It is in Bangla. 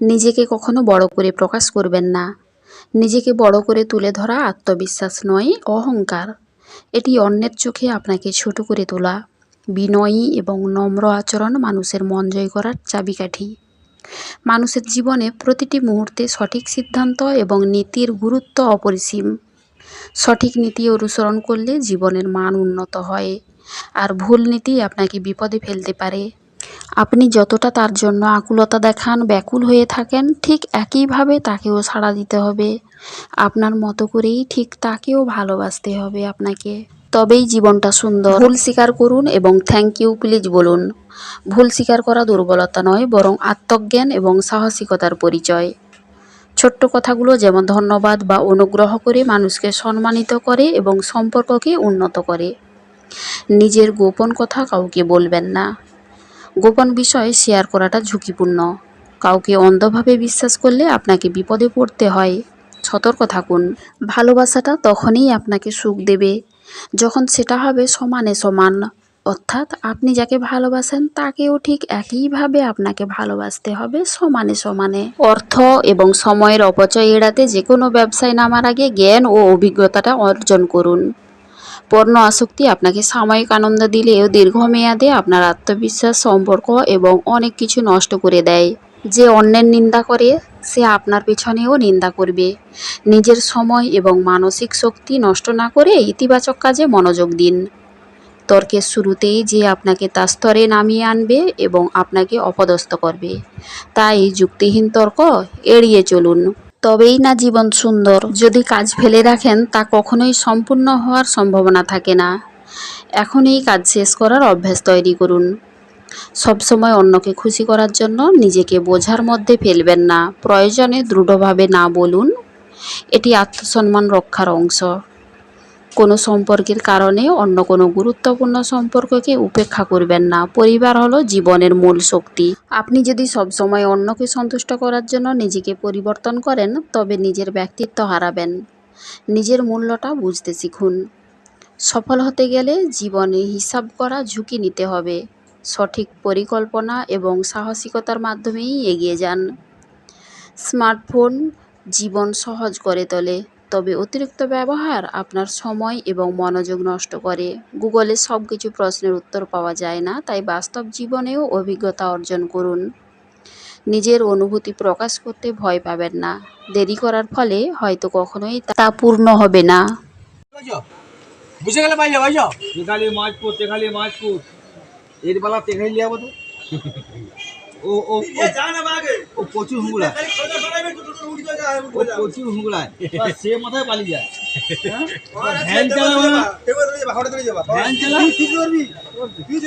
নিজেকে কখনো বড় করে প্রকাশ করবেন না। নিজেকে বড় করে তুলে ধরা আত্মবিশ্বাস নয়, অহংকার। এটি অন্যের চোখে আপনাকে ছোট করে তোলা। বিনয়ী এবং নম্র আচরণ মানুষের মন জয় করার চাবিকাঠি। মানুষের জীবনে প্রতিটি মুহূর্তে সঠিক সিদ্ধান্ত এবং নীতির গুরুত্ব অপরিসীম। সঠিক নীতি অনুসরণ করলে জীবনের মান উন্নত হয়। আর ভুল নীতি আপনাকে বিপদে ফেলতে পারে। আপনি যতটা তার জন্য আকুলতা দেখান, ব্যাকুল হয়ে থাকেন, ঠিক একইভাবে তাকেও সাড়া দিতে হবে। আপনার মতো করেই ঠিক তাকেও ভালোবাসতে হবে আপনাকে। তবেই জীবনটা সুন্দর। ভুল স্বীকার করুন এবং থ্যাংক ইউ প্লিজ বলুন। ভুল স্বীকার করা দুর্বলতা নয়, বরং আত্মজ্ঞান এবং সাহসিকতার পরিচয়। ছোট্ট কথাগুলো যেমন ধন্যবাদ বা অনুগ্রহ করে মানুষকে সম্মানিত করে এবং সম্পর্ককে উন্নত করে। নিজের গোপন কথা কাউকে বলবেন না। গোপন বিষয় শেয়ার করাটা ঝুঁকিপূর্ণ। কাউকে অন্ধভাবে বিশ্বাস করলে আপনাকে বিপদে পড়তে হয়। সতর্ক থাকুন। ভালোবাসাটা তখনই আপনাকে সুখ দেবে, যখন সেটা হবে সমানে সমান। অর্থাৎ আপনি যাকে ভালোবাসেন, তাকেও ঠিক একইভাবে আপনাকে ভালোবাসতে হবে সমানে সমানে। অর্থ এবং সময়ের অপচয় এড়াতে যে কোনো ব্যবসায় নামার আগে জ্ঞান ও অভিজ্ঞতাটা অর্জন করুন। পণ্য আসক্তি আপনাকে সাময়িক আনন্দ দিলেও দীর্ঘমেয়াদে আপনার আত্মবিশ্বাস, সম্পর্ক এবং অনেক কিছু নষ্ট করে দেয়। যে অন্যের নিন্দা করে, সে আপনার পেছনেও নিন্দা করবে। নিজের সময় এবং মানসিক শক্তি নষ্ট না করে ইতিবাচক কাজে মনোযোগ দিন। তর্কের শুরুতেই যে আপনাকে তার স্তরে নামিয়ে আনবে এবং আপনাকে অপদস্থ করবে। তাই যুক্তিহীন তর্ক এড়িয়ে চলুন। তবেই না জীবন সুন্দর। যদি কাজ ফেলে রাখেন, তা কখনোই সম্পূর্ণ হওয়ার সম্ভাবনা থাকে না। এখন এই কাজ শেষ করার অভ্যাস তৈরি করুন। সবসময় অন্যকে খুশি করার জন্য নিজেকে বোঝার মধ্যে ফেলবেন না। প্রয়োজনে দৃঢ়ভাবে না বলুন। এটি আত্মসম্মান রক্ষার অংশ। কোনো সম্পর্কের কারণে অন্য কোনো গুরুত্বপূর্ণ সম্পর্ককে উপেক্ষা করবেন না। পরিবার হলো জীবনের মূল শক্তি। আপনি যদি সবসময় অন্যকে সন্তুষ্ট করার জন্য নিজেকে পরিবর্তন করেন, তবে নিজের ব্যক্তিত্ব হারাবেন। নিজের মূল্যটা বুঝতে শিখুন। সফল হতে গেলে জীবনে হিসাব করা ঝুঁকি নিতে হবে। সঠিক পরিকল্পনা এবং সাহসিকতার মাধ্যমেই এগিয়ে যান। স্মার্টফোন জীবন সহজ করে তোলে। তবে অতিরিক্ত ব্যবহার আপনার সময় এবং মনোযোগ নষ্ট করে। গুগলে সব কিছু প্রশ্নের উত্তর পাওয়া যায় না তাই বাস্তব জীবনেও অভিজ্ঞতা অর্জন করুন। নিজের অনুভূতি প্রকাশ করতে ভয় পাবেন না। দেরি করার ফলে হয়তো কখনোই তা পূর্ণ হবে না? বুঝে গেলে তেখালি মাছপুর এর বেলা তো। ও ও ও- প্রচুর হুংলায় ও প্রচুর হুংলায় সে মাথায় পালিয়ে যায় হ্যাঁ? ভ্যান চালাবো ভ্যান চালা